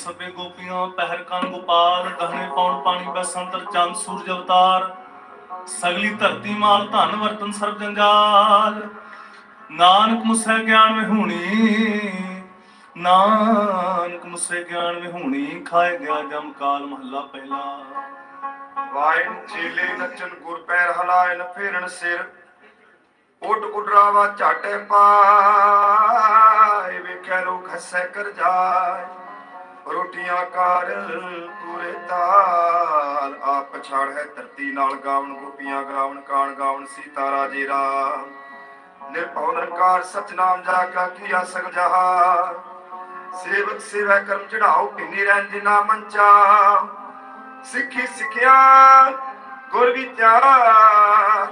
ਸਭੇ ਗੋਪੀਆਂ ਪਹਿਰ ਕੰਨ ਗੋਪਾਲ ਗਹਨੇ ਪੌਣ ਪਾਣੀ ਬਸੰਤਰ ਚੰਦ ਸੂਰਜ ਅਵਤਾਰ। ਸਗਲੀ ਧਰਤੀ ਮਾਲ ਧਨ ਵਰਤਨ ਸਰਬ ਜੰਜਾਲ ਨਾਨਕ ਮੁਸੈ ਗਿਆਨ ਵਿਹੂਣੀ, ਨਾਨਕ ਮੁਸੈ ਗਿਆਨ ਵਿਹੂਣੀ, ਖਾਏ ਗਿਆ ਜਮ ਕਾਲ ਮਹੱਲਾ ਪਹਿਲਾ। ਵਾਇਨ ਚੇਲੇ ਨੱਚਨ ਗੁਰ ਪੈਰ ਹਲਾਇਨ ਫੇਰਨ ਸਿਰ। ਉੱਡ ਉਡਰਾਵਾ ਝਾਟੇ ਪਾਏ ਵੇਖੈ ਰੋ ਖਸੈ ਕਰ ਜਾਏ। ਰੋਟੀਆਂ ਕਰ ਪੂਰੇ ਤਾਲ ਆਪ ਪਛਾੜ ਹੈ ਧਰਤੀ ਨਾਲ ਗਾਵਣ, ਗੋਪੀਆਂ ਗਾਵਣ, ਕਾਣ ਗਾਵਣ, ਸੀਤਾ ਰਾਜੇ ਰਾਮ। ਨਿਰਭਉ ਨਿਰੰਕਾਰ, ਸਤਨਾਮ ਜਾ ਕਾ ਕੀਆ ਸਗ ਜਹਾ। ਸੇਵਕ ਸੇਵਾ ਕਰਮ ਚੜਾਓ ਪਿੰਨੀ ਰੰਜਨਾ ਮੰਚਾ। ਸਿੱਖੀ ਸਿੱਖਿਆ, ਗੁਰ ਵਿਚਾਰ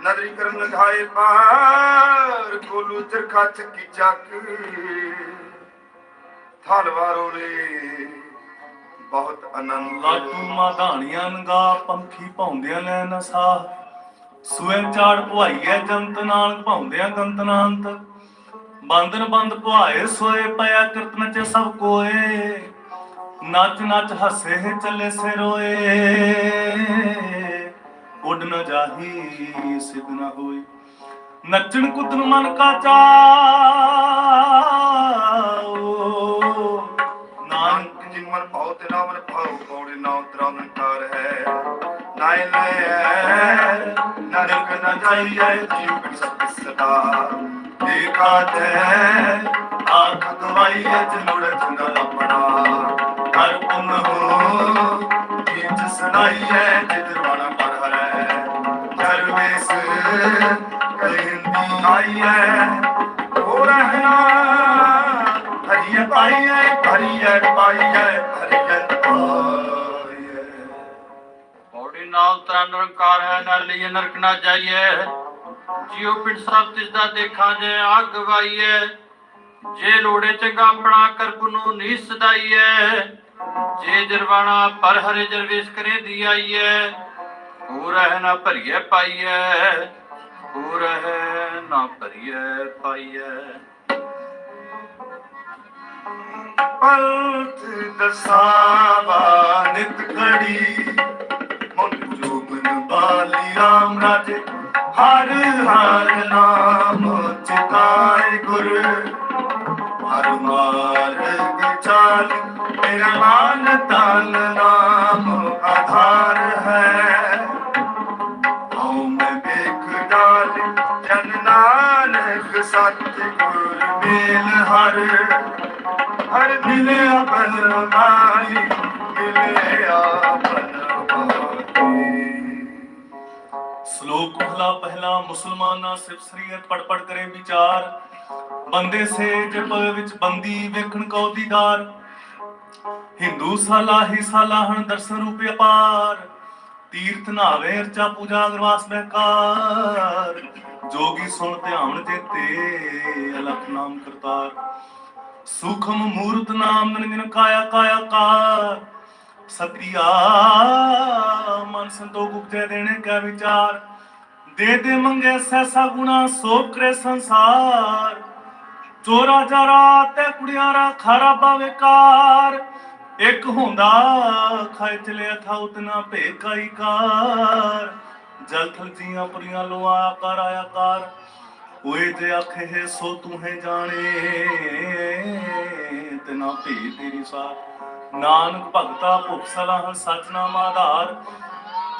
ਨਦਰੀ ਕਰਨ ਲਗਾਏ ਪਾਰ ਕੋਲੂ ਚਰਖਾ ਚੱਕੀ ਚੱਕ। ਥਲਵਾਰੋ ਰੇ। ਬਹੁਤ ਆਨੰਦ। ਲਾਟੂ ਮਾਧਾਣੀਆਂ ਨਗਾ, ਪੰਖੀ ਭੌਂਦਿਆਂ ਲੈ ਨਸਾ। ਸੂਏ ਚਾੜ ਭਵਾਈਐ ਜੰਤ ਨਾਲ ਭੌਂਦਿਆਂ ਗੰਤਨਾੰਤ। ਬੰਦਨ ਬੰਦ ਭਵਾਏ ਸੋਏ ਪਿਆ ਕੀਰਤਨ ਚ ਸਭ ਕੋਏ। ਨੱਚ ਨੱਚ ਹੱਸੇ ਚੱਲੇ ਸੇ ਰੋਏ। ਉੱਡ ਨ ਜਾਹੀ, ਸਿਧ ਨ ਹੋਈ ਨੱਚਣ ਕੁੱਦਣ ਮਨ ਕਾ ਚਾਓ ਨਾਨਕ ਜਿਨ ਮਨ ਭਾਉ ਤੇ ਨਾਮਨ ਭਾਉ ਪੌੜੇ ਨਾਉ ਤਰਾਮਨ ਕਾਰ ਹੈ। ਨਾਇ ਲੈ ਨਰਕ ਨ ਜਾਈਏ ਜੀਵ ਬਿਨ ਸਤ ਸਦਾ। ਦੇਖਾ ਤੇ, ਆਖ ਗਵਾਈਏ ਜਨੁੜ ਚੰਗਾ ਆਪਣਾ ਹਰ ਪੁਨ ਹੋ ਜਿਤ ਸੁਣਾਈਏ ਜਿਦਰਵਾਣਾ ਪਰ ਹਰੈ। ਜਰਵੇਸ ਕਹਿੰਦੀ ਆਈਏ ਹੋ ਰਹਿਣਾ ਹਰੀਏ ਪਾਈਏ ਹਰੀਏ ਪਾਈਏ ਹਰੀਏ ਪਾਈਏ ਪੌੜੀ ਨਾਲ ਤਰਾ ਨਿਰੰਕਾਰ ਹੈ ਨਰ ਲਈ ਨਰਕ ਨਾ ਜਾਈਏ। ਜਿਉ ਪਿੰਡ ਸਭ ਤਿਸ ਦਾ ਦੇਖਾਂ ਜੇ ਆਗ ਗਵਾਈਏ ਜੇ ਲੋੜੇ ਚੰਗਾ ਆਪਣਾ ਕਰਪ ਨੂੰ ਨੀ ਸਦਾਈਏ। ਜੇ ਜਰਵਾਣਾ ਪਰ ਹਰੇ ਜਰਵੇਸ ਕਰੇ ਦੀ ਆਈਏ। ਹੋ ਰਹਿ ਨਾ ਭਰੀਏ ਪਾਈਏ। ਹੋ ਰਹਿ ਨਾ ਭਰੀਏ ਪਾਈਏ। ਪੰਥ ਦਸਾਵਾ ਨਿਤ ਘੜੀ, ਮਨ ਜੋਗਨ ਬਾਲੀ ਰਾਮ ਰਾਜੇ, ਹਰ ਹਰ ਨਾਮ ਚਿਤਾਏ ਗੁਰ। ਹਰ ਮਾਰਗ ਚਾਲ ਮੇਰਾ ਮਾਨ ਤਨ ਨਾਮ ਆਧਾਰ ਹੈ। ਹਉ ਮੈਂ ਵੇਖ ਡਾਲ, ਜਨ ਨਾਨਕ ਸਤ ਮੇਲ ਹਰ। ਹਰ ਮਿਲੇ ਆਪਨ ਮਿਲੇ ਆਪਨ ਸ਼ਲੋਕ ਮਹਲਾ ਪਹਿਲਾ, ਮੁਸਲਮਾਨਾ ਸਿਫ ਸਰੀਅਤ ਪੜ ਪੜ ਕਰੇ ਵਿਚਾਰ। ਬੰਦੇ ਸੇ ਜਪ ਵਿੱਚ ਬੰਦੀ ਵੇਖਣ ਕੋ ਦੀਦਾਰ। ਹਿੰਦੂ ਸਾਲਾ ਹੀ ਸਾਲਾ ਹਣ ਦਰਸ਼ਨ ਰੂਪ ਅਪਾਰ। ਤੀਰਥ ਨਾਵੇ ਅਰਚਾ ਪੂਜਾ ਅਗਰਵਾਸ ਬਹਿਕਾਰ। ਜੋਗੀ ਸੁਣ ਧਿਆਨ ਚੇਤੇ, ਅਲਖ ਨਾਮ ਕਰਤਾਰ। ਸੁਖਮ ਮੂਰਤ ਨਾਮ ਨਿਨ ਕਾਇਆ ਕਾਇਆ ਕਾਰ। ਸਤਿਆ ਮਨ ਸੰਤੋਖ ਉਪਜੈ ਦੇਣੇ ਕਾ ਵਿਚਾਰ। ਦੇ ਦੇ ਮੰਗੇ ਸੈਸਾ ਗੁਣਾ ਸੋ ਕਰੇ ਸੰਸਾਰ। ਚੋਰਾ ਜਾਰਾ ਤੇ ਕੁੜਿਆਰਾ, ਖਾਰਾ ਬਾਵੇਕਾਰ ਇੱਕ ਹੁੰਦਾ, ਖਾਇ ਚਲਿਆ ਥਾ ਉਤਨਾ ਭੇਕਾਈ ਕਾਰ। ਜਲ ਥਲ ਜੀਆਂ ਪੁਰੀਆਂ ਲੋਆ ਕਰ ਆਇਆ ਕਾਰ। ਓਏ ਜੇ ਆਖੇ ਹੈ, ਸੋ ਤੂੰ ਹੈ ਜਾਣੇ। ਤੇ ਨਾ ਭੇ ਤੇਰੀ ਸਾਰ। ਨਾਨਕ ਭਗਤਾ ਭੁਖ ਸਲਾਹ ਸਚ ਆਧਾਰ।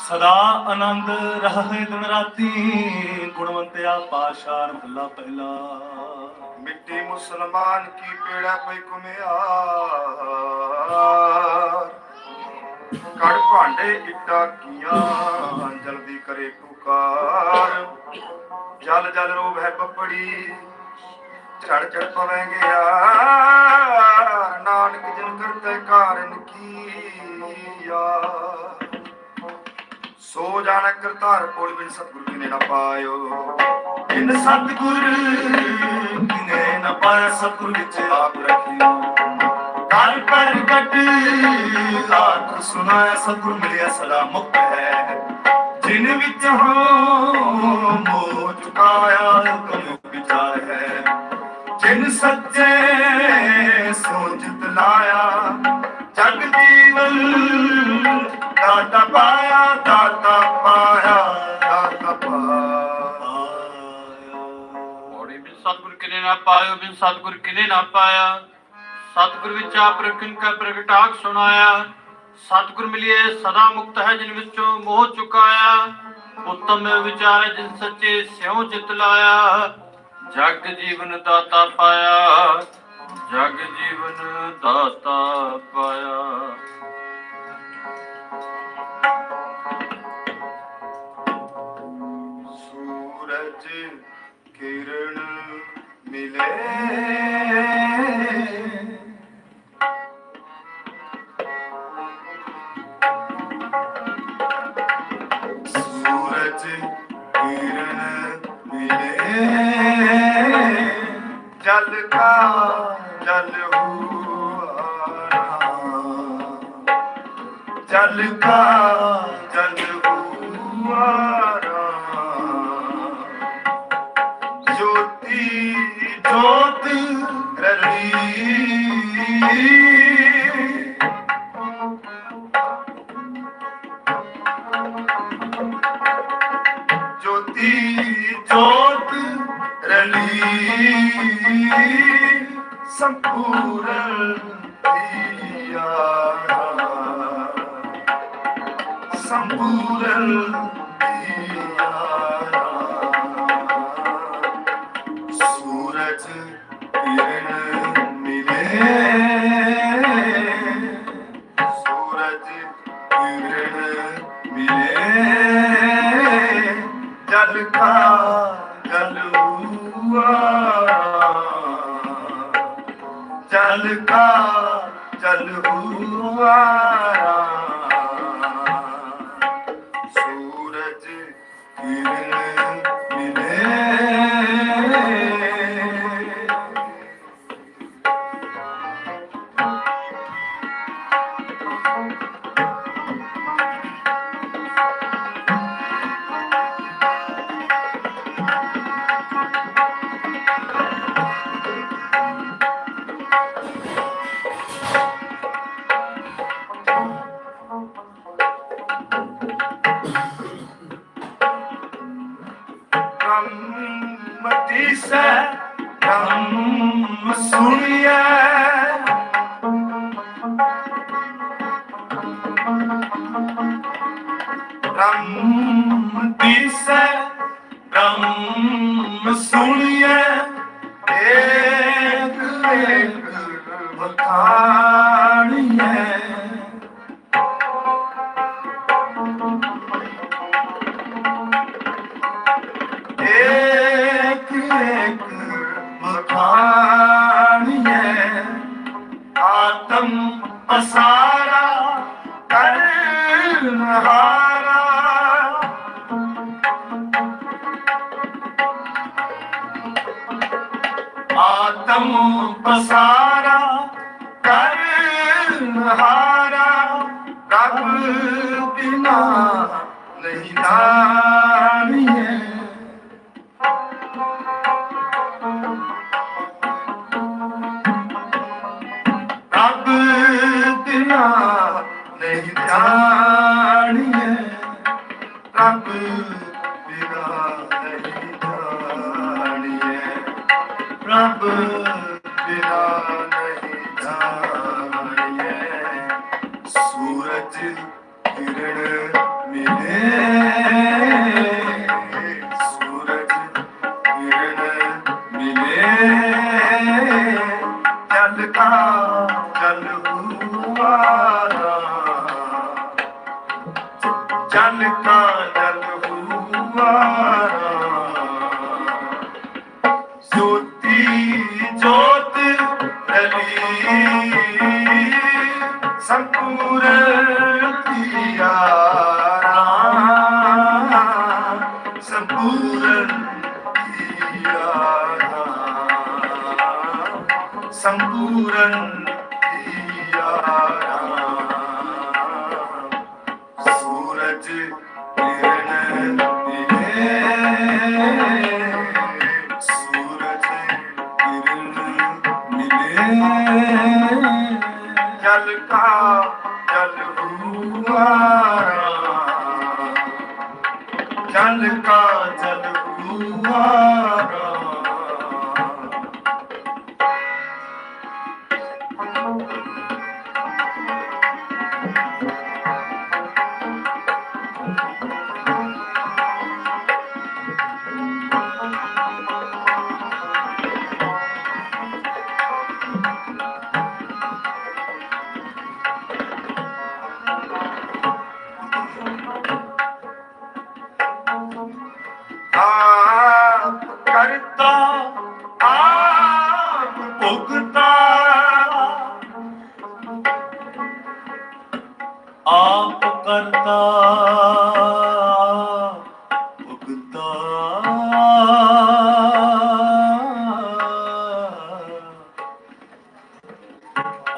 ਸਦਾ ਆਨੰਦ ਰਹੇ ਦਿਨ ਰਾਤੀ। ਗੁਣਵੰਤਿਆ ਪਾਸ਼ਾਰ ਮਹਲਾ ਪਹਿਲਾ। ਮਿੱਟੀ ਮੁਸਲਮਾਨ ਕੀ ਪੇੜਾ ਪਈ ਕੁਮਿਆਰ ਕੜ ਭਾਂਡੇ ਇੱਟਾਂ ਕੀਆਂ, ਜਲਦੀ ਕਰੇ ਪੁਕਾਰ। ਜਲ ਜਲ ਰੋਗ ਹੈ ਪਪੜੀ। ਝੜ ਝੜ ਪਵੇਂ ਗਿਆ ਨਾਨਕ ਜਨ ਕਰਤੇ ਕਾਰਨ ਕੀਆ। ਸੋ ਜਾਣ ਕਰਤਾਰ ਕੋਲ ਬਿਨ ਸਤਿਗੁਰ ਕਿਨੇ ਨਾ ਪਾਇਓ। ਇਨ ਸਤਿਗੁਰ ਕਿਨੇ ਨ ਪਾਇਆ, ਸਤਿਗੁਰ ਵਿੱਚ ਆਪ ਰਖਿਓ। ਕਰ ਪ੍ਰਗਟ ਲਾਖ ਸੁਨਾਇਆ ਸਤਿਗੁਰ ਮਿਲਿਆ, ਸਦਾ ਮੁਕਤ ਹੈ। ਜਿਨ ਵਿੱਚ ਹੋ ਮੋਹ ਚੁਕਾਇਆ ਹੁਕਮ ਵਿਚਾਰ ਹੈ। ਜਿਨ ਸੱਚੇ ਸੋਚਤ ਲਾਇਆ, ਜਗ ਜੀਵਨ ਦਾਤਾ ਪਾਇਆ ਦਾਤਾ ਪਾਇਆ ਦਾਤਾ ਪਾਇਆ। ਔੜੀ ਬਿਨ ਸਤਿਗੁਰ ਕਿਨੇ ਨਾ ਪਾਇਓ ਬਿਨ ਸਤਿਗੁਰ ਕਿਨੇ ਨਾ ਪਾਇਆ। ਸਤਿਗੁਰ ਵਿੱਚ ਆਪ ਰਖਨ ਕਾ ਪ੍ਰਗਟਾਕ ਸੁਣਾਇਆ। ਸਤਿਗੁਰ ਮਿਲਿਏ, ਸਦਾ ਮੁਕਤ ਹੈ ਜਿਨ ਵਿੱਚੋਂ ਮੋਹ ਚੁਕਾਇਆ। ਉੱਤਮ ਵਿਚਾਰ ਜਿਨ ਸੱਚੇ, ਸਿਉ ਚਿਤ ਲਾਇਆ। ਜਗ ਜੀਵਨ ਦਾਤਾ ਪਾਇਆ। ਜਗ ਜੀਵਨ ਦਾਤਾ ਪਾਇਆ। ਜਲ ਕਾ ਜਲ ਹੁਆਰਾ ਜਲ ਕਾ ਸੰਪੂਰਨ ਪਿਆਰਾ ਸੰਪੂਰਨ ਪਿਆਰਾ ਸੂਰਜ ਕਿਰਨ ਮਖਾਣੀਏ ਆਤਮ ਅਸਾਰਾ Abba.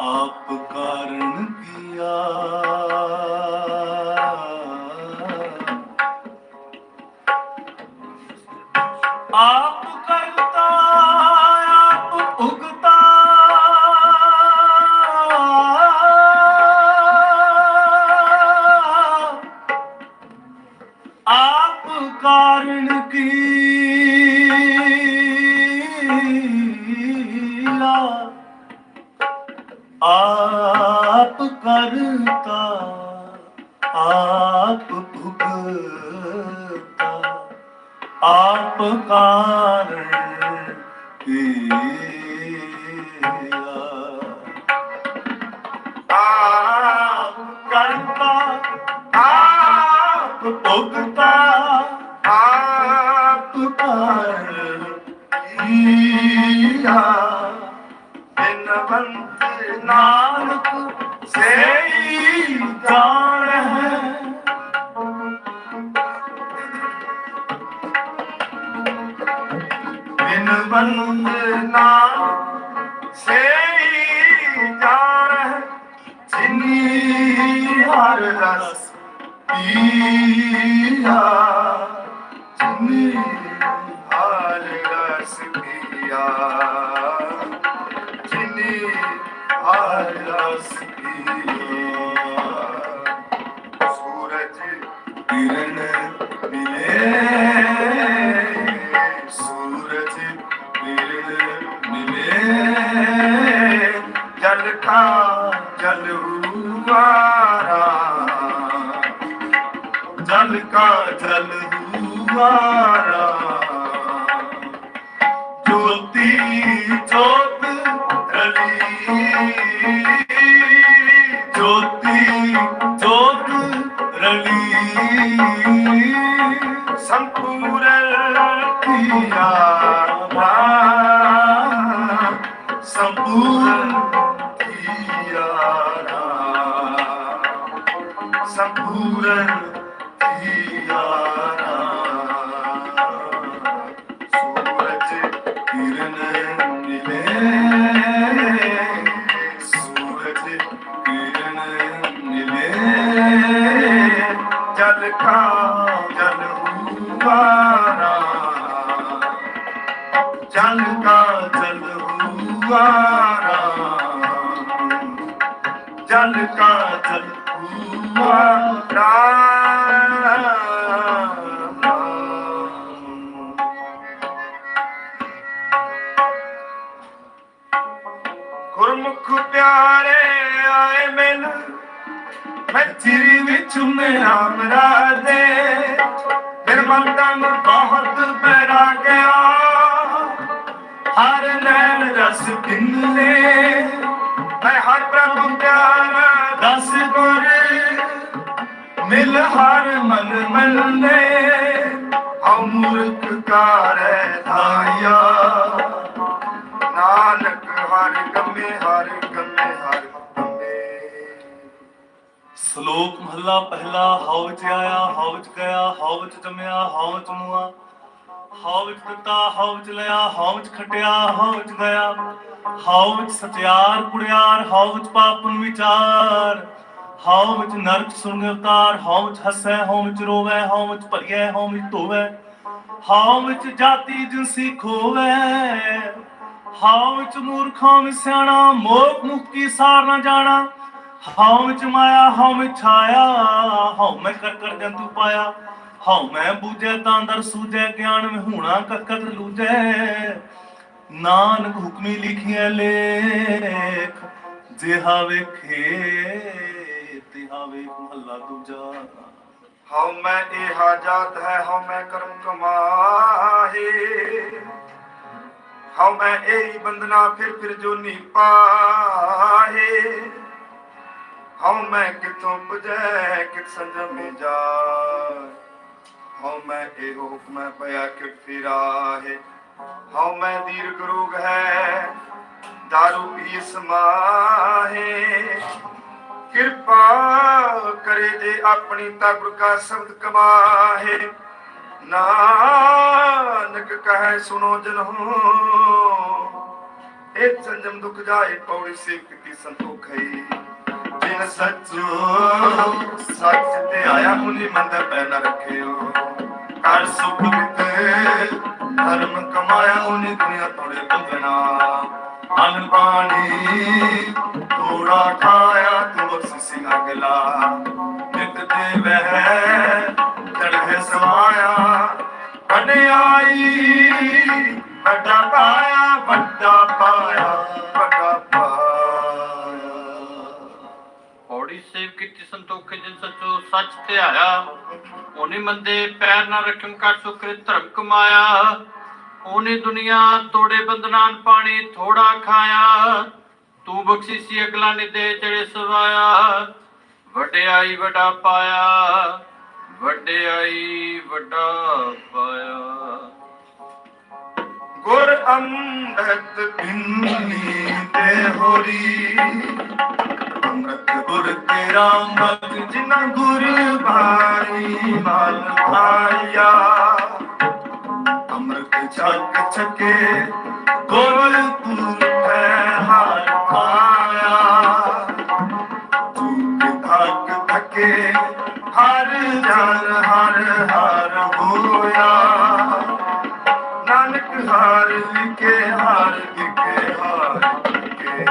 ਆਪ ਕਾਰਨ ਕੀਆ ਕਾਰਨ ਕੀਆ ਆਪ ਕਰਤਾ ਆਪ ਭੁਗਤਾ। ਜਿਨੀ ਹਰ ਰਸ ਜਿਨੀ ਹਰ ਰਸ ਸੂਰਜ ਕਿਰਨ ਮਿਲੇ। ਸੂਰਜ ਕਿਰਨ ਮਿਲੇ। ਜਲ ਕਾ ਜਲ ਹੂਆਰਾ ਜਲ ਕਾ ਜਲ ਹੂਆਰਾ ਜੋਤੀ ਜੋਤ ਰਲੀ। ਜੋਤੀ ਜੋਤ ਰਲੀ। ਸੰਪੂਰਨ ਕੀਆ। ਜਲ ਕਾ ਜਲ ਗੁਰਮੁਖ ਪਿਆਰੇ ਆਏ ਮਿਲ, ਮੈਂ ਚਿਰੀ ਵਿੱਚ ਮੇਰਾ ਦੇ ਫਿਰ ਮਨ ਤਨ ਬਹੁਤ ਬੈਰਾ ਗਿਆ। ਹਰ ਨੈਣ ਰਸ ਕਿੰਨੇ ਮੈਂ ਹਰ ਪ੍ਰਭੂ ਮਿਲਨੇ ਹਉ ਕਾਰੈ ਧਾਇਆ ਨਾਨਕ ਹਰ ਗੰਮੇ ਹਰ ਗੰਮੇ ਹਰ ਗੰਮੇ ਸ਼ਲੋਕ ਮਹੱਲਾ ਪਹਿਲਾ ਹਉ ਵਿੱਚ ਆਇਆ ਹਉ ਵਿੱਚ ਗਿਆ ਹਉ ਵਿੱਚ ਜਮਿਆ ਹਉ ਚ ਮੁਆ ਹਉ ਵਿੱਚ ਦਿੱਤਾ ਹਉ ਵਿੱਚ ਲਿਆ ਹਉ ਵਿੱਚ ਖਟਿਆ ਹਉ ਵਿੱਚ ਗਿਆ ਹਉ ਵਿੱਚ ਸਤਿਆਰ ਕੁੜਿਆਰ ਹਉ ਵਿੱਚ ਪਾਪਨ ਵਿਚਾਰ ਹਉ ਵਿੱਚ ਨਰਕ ਸੁਣਗੇ ਅਵਤਾਰ ਹਉ ਵਿੱਚ ਹੱਸੈ, ਹਉ ਵਿੱਚ ਰੋਵੈ, ਹਾਉ ਵਿੱਚ ਭਰੀਐ, ਹਉ ਵਿੱਚ ਧੋਵੈ। ਹਉ ਵਿੱਚ ਜਾਤੀ ਜਿਨਸੀ ਖੋਵੈ, ਹਉ ਵਿੱਚ ਮੂਰਖਾਂ ਵਿੱਚ ਸਿਆਣਾ, ਮੋਖ ਮੁਕਤੀ ਸਾਰ ਨਾ ਜਾਣਾ। ਹਉ ਵਿੱਚ ਮਾਇਆ, ਹਉ ਵਿੱਚ ਛਾਇਆ, ਹਉ ਮੈਂ ਕਰ ਕਰ ਜੰਤੂ ਪਾਇਆ। ਹਉ ਮੈਂ ਬੂਝੈ ਤਾਂ ਦਰ ਸੂਝੈ, ਗਿਆਨ ਵਿਹੂਣਾ ਕਕਤ ਲੂਝੈ। ਨਾਨਕ ਹੁਕਮੀ ਲਿਖਿਆ ਲੇਖ, ਜਿਹਾ ਵੇਖੇ। ਤਿਹਾ ਵੇਖ ਮਹੱਲਾ ਦੂਜਾ। ਹਉ ਮੈਂ ਇਹ ਜਾਤ ਹੈ, ਹਉ ਮੈਂ ਕਰਮ ਕਮਾਹੇ। ਹਉ ਮੈਂ ਇਹ ਬੰਦਨਾ ਫਿਰ ਫਿਰ ਜੋਨੀ ਪਾਹੇ ਹਉ ਮੈਂ ਕਿਤੋਂ ਪੁਜੈ, ਕਿਤ ਸੰਜਮੇ ਜਾ ਹਉ ਮੈਂ ਇਹ ਹੁਕਮ ਪਿਆ ਕਿਤ ਫਿਰਾਹੇ। ਹਉ ਮੈਂ ਦੀਰਘ ਰੋਗ ਹੈ, ਦਾਰੂ ਪੀ ਸਮਾਹੇ। ਕਿਰਪਾ ਕਰੇ ਜੇ ਆਪਣੀ ਤਬਰ ਕਾ ਸ਼ਬਦ ਕਮਾਹੇ। ਨਾਨਕ ਕਹੈ ਸੁਨੋ ਜਨੋ ਇਹ ਸੰਜਮ ਦੁਖ ਜਾਏ, ਪੌੜੀ ਸਿੱਖ ਕੀ ਸੰਤੋਖ ਹੈ। ਜਿਨ ਸੱਚੋ ਸੱਚ ਤੇ ਆਇਆ ਮੁਨੀ ਮੰਦ ਪੈ ਨ ਰੱਖਿਓ। ਕਰ ਸੁਖ ਤੇ ਧਰਮ ਕਮਾਇਆ, ਉਹਨੇ ਦੁਨੀਆ ਤੋੜੇ ਬੰਦਨਾ। ਅਨ ਪਾਣੀ ਥੋੜਾ ਖਾਇਆ ਤੂੰ ਬਖਸ਼ਿਸ਼ ਅਗਲਾ। ਨਿਤ ਤੇ ਵਹਿ, ਚੜ੍ਹੇ ਸਮਾਇਆ। ਵਡਿਆਈ ਵੱਡਾ ਪਾਇਆ ਵੱਡਾ ਪਾਇਆ ਵੱਡਾ ਪਾਇਆ। ਪੌੜੀ ਸੇਵ ਕੀਤੀ ਸੰਤੋਖੇ ਜਿਨ ਸੱਚੋ ਸੱਚ ਧਿਆਇਆ। ਉਹਨੇ ਮੰਦੇ, ਪੈਰ ਨਾ ਰੱਖਮ ਕਰ ਸੁਕਰ ਧਰਮ ਕਮਾਇਆ। ਉਹਨੇ ਦੁਨੀਆ ਤੋੜੇ ਬੰਦਨਾਨ ਪਾਣੀ ਥੋੜਾ ਖਾਇਆ। ਤੂੰ ਬਖਸ਼ੀਸੀ ਅਗਲਾ ਨੇ ਦੇ ਚੜੇ ਸਵਾਇਆ। ਵਡਿਆਈ ਵੱਡਾ ਪਾਇਆ। ਵਡਿਆਈ ਵੱਡਾ ਪਾਇਆ। ਗੁਰ ਅੰਮ੍ਰਿਤ ਪਿੰਨੀ ਤੇ ਹੋਰੀ। ਅੰਮ੍ਰਿਤ ਗੁਰ ਤੇਰਾ ਮਤ ਜਿਨਾ ਗੁਰ ਬਾਣੀ ਮਨ ਪਾਇਆ। ਅੰਮ੍ਰਿਤ ਛਕ ਛਕੇ ਗੁਰ ਹੈ ਹਰ ਪਾਇਆ। ਤੂੰ ਧੱਕ ਧਕੇ ਹਰ ਜਨ ਹਰ ਹਰ ਹੋਇਆ। ਨਾਨਕ ਹਰ ਲਿਖੇ ਹਰ ਲਿਖੇ ਹਰ ਲਿਖੇ।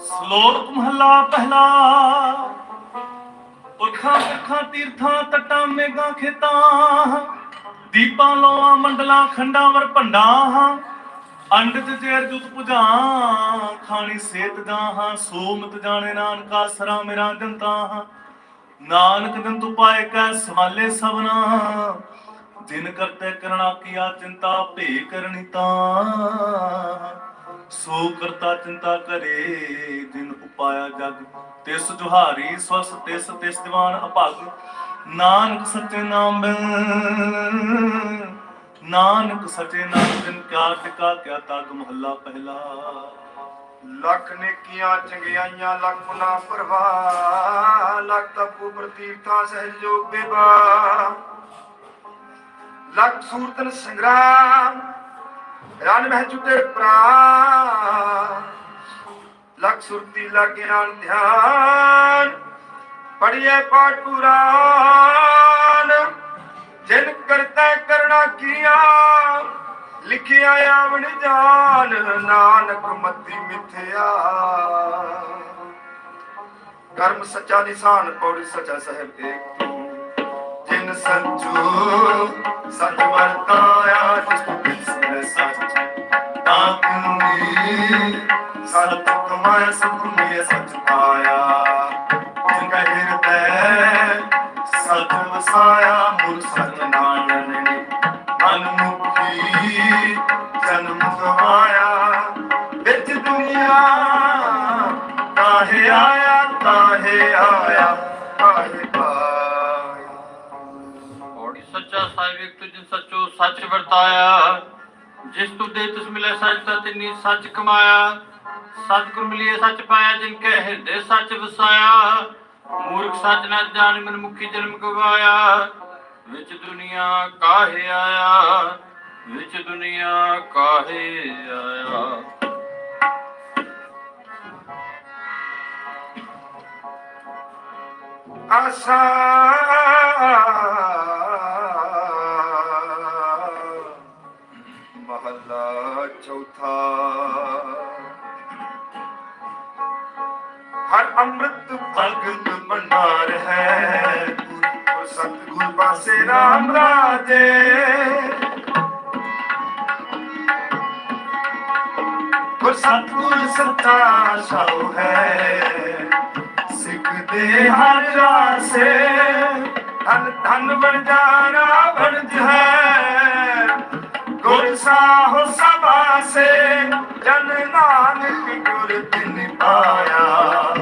ਸ਼ਲੋਕ ਮਹੱਲਾ ਪਹਿਲਾ। ਪੁਰਖਾਂ ਪੁਰਖਾਂ ਤੀਰਥਾਂ ਤਟਾਂ ਮੇਗਾ ਖੇਤਾਂ। ਦੀਪਾਂ ਲੋਆਂ ਮੰਡਲਾਂ ਖੰਡਾਂ ਵਰ ਭੰਡਾਂ। ਅੰਡਤ ਜੇਰ ਜੁਤ ਪੁਜਾਂ ਖਾਣੀ ਸੇਤ ਦਾਹਾਂ ਸੋਮਤ ਜਾਣੇ ਨਾਨਕਾ ਸਰਾ ਮੇਰਾ ਜੰਤਾ ਨਾਨਕ ਜਨ ਤੂ ਪਾਏ ਕੈ ਸਵਾਲੇ ਸਭਨਾ ਜਿਨ ਕਰਤੇ ਕਰਣਾ ਕੀਆ ਚਿੰਤਾ ਭੇ ਕਰਨੀ ਤਾਂ। ਸੋ ਕਰਤਾ ਚਿੰਤਾ ਕਰੇ ਜਿਨ ਉਪਾਇਆ ਜਗ। ਤਿਸ ਜੁਹਾਰੀ ਸਵਸ ਤਿਸ ਤਿਸ ਦੀਵਾਨ ਅਭਗ। ਨਾਨਕ ਸੱਚੇ ਨਾਮ ਬਿਨ, ਨਾਨਕ ਸੱਚੇ ਨਾਮ ਬਿਨ ਕਿਆ ਟਿਕਾ ਕਿਆ ਤਗ ਮਹੱਲਾ ਪਹਿਲਾ। ਲਖ ਨੇਕੀਆਂ, ਚੰਗਿਆਈਆਂ, ਲੱਖ ਗੁਨਾ ਪ੍ਰਵਾਹ ਲੱਖ ਤਪੂ ਪ੍ਰਤੀਰਥਾਂ ਸਹਿਜ ਬੇਬਾ। ਲੱਖ ਸੂਰਤਨ ਸੰਗਰਾਮ ਰਨ ਮਹਿ ਚੁਟੇ ਪ੍ਰਾਨ ਲੱਖ ਸੁਰਤੀ ਲੱਗਿਆਨ ਧਿਆਨ। ਪੜੀਏ ਪਾਠ ਪੁਰਾਨ ਜਿਨ ਕਰਤਾ ਕਰਣਾ ਕੀਆ, ਲਿਖਿਆ ਆਵਣ ਜਾਨ। ਨਾਨਕ ਮਤੀ ਮਿਥਿਆ। ਕਰਮ ਸੱਚਾ ਨਿਸ਼ਾਨ ਪੌੜੀ ਸੱਚਾ ਸਾਹਿਬ ਏਕ। ਤੂੰ ਜਿਨ ਸੰਜੂ ਵਰਤਾਇਆ ਜਿਸ ਤੋਂ ਸੱਚ ਤਾਂ ਤੁਮੀ ਸਤ ਕਮਾਇਆ ਸਭ ਸੱਚ ਪਾਇਆ। ਜਿਨ ਕਾ ਹਿਰਦੈ ਸਤ ਵਸਾਇਆ ਮੁਰ ਸਤ ਨਾਨਨੀ ਮਨ ਮੁਖੀ ਜਨਮ ਗਵਾਇਆ। ਵਿੱਚ ਦੁਨੀਆ ਤਾਹੇ ਆਇਆ ਤਾਹੇ ਆਇਆ, ਕਾਹੇ ਪਾਇਆ। ਸੱਚਾ ਸਾਹਿਬ, ਇੱਕ ਤੁਜਨ ਸੱਚੋ ਸੱਚ ਵਰਤਾਇਆ। ਜਿਸ ਤੂੰ ਦੇ ਤਿਸ ਮਿਲੇ ਸੱਚ, ਤਾ ਤਿਨੀ ਸੱਚ ਕਮਾਇਆ। ਸਤਿਗੁਰ ਮਿਲਿਏ ਸੱਚ ਪਾਇਆ, ਜਿਨ ਕੇ ਹਿਰਦੇ ਸੱਚ ਵਸਾਇਆ। ਮੂਰਖ ਸੱਚ ਨਾ ਜਾਣ ਮਨ ਮੁਖੀ ਜਨਮ ਗਵਾਇਆ। ਵਿੱਚ ਦੁਨੀਆ ਕਾਹੇ ਆਇਆ? ਵਿੱਚ ਦੁਨੀਆ ਕਾਹੇ ਆਇਆ? ਆਸਾ ਹਰ ਅੰਮ੍ਰਿਤ ਭਗਤ ਭੰਡਾਰ ਹੈ। ਗੁਰ ਸਤਿਗੁਰ ਪਾਸੇ ਰਾਮ ਰਾਜੇ। ਗੁਰ ਸਤਿਗੁਰ ਸੱਚਾ ਸਾਉ ਹੈ। ਸਿੱਖ ਦੇ ਹਰ ਰਾਸੇ, ਧਨ ਧਨ ਬਣ ਜਾਣਾ ਬਣਜ ਹੈ। ਗੁਰ ਸਾਹੋ ਸਭਾ ਸੇ ਜਨ ਨਾਨਕ ਗੁਰ ਤਿਨ ਪਾਇਆ।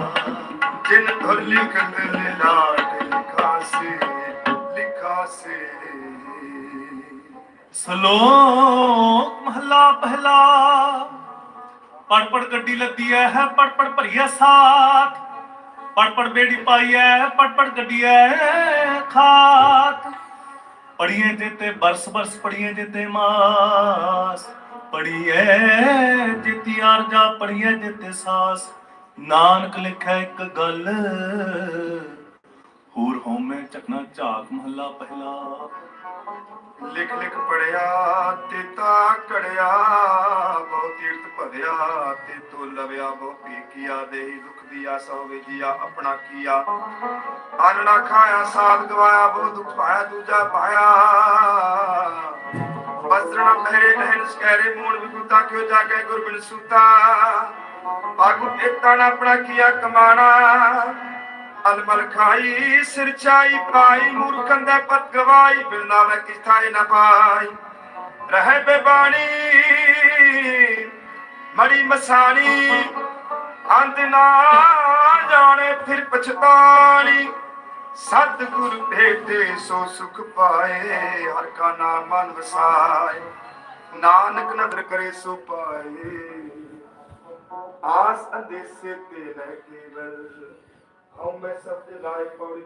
ਜਿਨ ਧੁਰ ਲਿਖਤ ਲਾਟ ਲਿਖਾ ਸੇ ਲਿਖਾ ਸੇ ਸ਼ਲੋਕ ਮਹਲਾ ਪਹਿਲਾ। ਪੜ ਪੜ ਗੱਡੀ ਲੱਦੀ ਐ ਹੈ ਪੜ ਪੜ ਭਰੀਐ ਸਾਥ ਪੜ ਪੜ ਬੇੜੀ ਪਾਈ ਐ ਪੜ ਪੜ ਗੱਡੀ ਐ ਖਾਤ ਪੜੀਏ ਜਿਤੇ ਬਰਸ ਬਰਸ ਪੜੀਏ ਜਿਤੇ ਮਾਸ। ਪੜੀਏ ਜਿਤੀ ਅਰਜਾ ਪੜੀਏ ਜਿਤੇ ਸਾਸ। ਨਾਨਕ ਲਿਖੈ ਇੱਕ ਗੱਲ, ਹੋਰ ਹਉਮੈ ਚਕਨਾ ਝਾਕ ਮਹਲਾ ਪਹਿਲਾ। ਲਿਖ ਲਿਖ ਪੜਿਆ ਤੇ ਤਾ ਕੜਿਆ, ਬਹੁ ਤੀਰਥ ਭਰਿਆ ਤੇ ਤੋ ਲਵਿਆ, ਬਹੁ ਪੀ ਕੀਆ, ਦੇਹੀ ਦੁਖ ਦੀਆ, ਸੋ ਵਿਜਿਆ, ਆਪਣਾ ਕੀਆ। ਅੰਨ ਨਾ ਖਾਇਆ, ਸਾਧ ਗਵਾਇਆ, ਬਹੁ ਦੁਖ ਪਾਇਆ, ਦੂਜਾ ਪਾਇਆ। ਬਸਰਣਾ ਪਹਿਰੇ ਲਹਿਨ ਸਕੈਰੇ ਮੂਣ ਵਿਗੁਤਾ ਕਿਉ ਜਾਗੇ ਗੁਰ ਬਿਨ ਸੁਤਾ? ਆਗੂ ਇਤਾ ਨਾ ਆਪਣਾ ਕੀਆ ਕਮਾਣਾ? ਅਲਮਲ ਖਾਈ, ਸਿਰ ਚਾਈ ਪਾਈ, ਮੂਰਖੰ ਦਾ ਪਤ ਗਵਾਈ ਬਿਰਨਾ ਮੈਂ ਕਿਥਾਏ ਮੜੀ ਮਸਾਣੀ ਅੰਤ ਨਾ ਜਾਣੇ ਫਿਰ ਪਛਤਾਣੀ। ਸਤਿਗੁਰ ਭੇਟੇ ਸੋ ਸੁਖ ਪਾਏ, ਹਰ ਕਾ ਨਾਮ ਮਨ ਵਸਾਏ। ਨਾਨਕ ਨਦਰ ਕਰੇ ਸੋ ਪਾਏ। ਆਸ ਅੰਦੇਸੇ ਤੇ ਰਹਿ ਕੇਵਲ। ਹਉ ਮੈਂ ਸਭ ਦੇ ਲਾਇਕ ਪੌੜੀ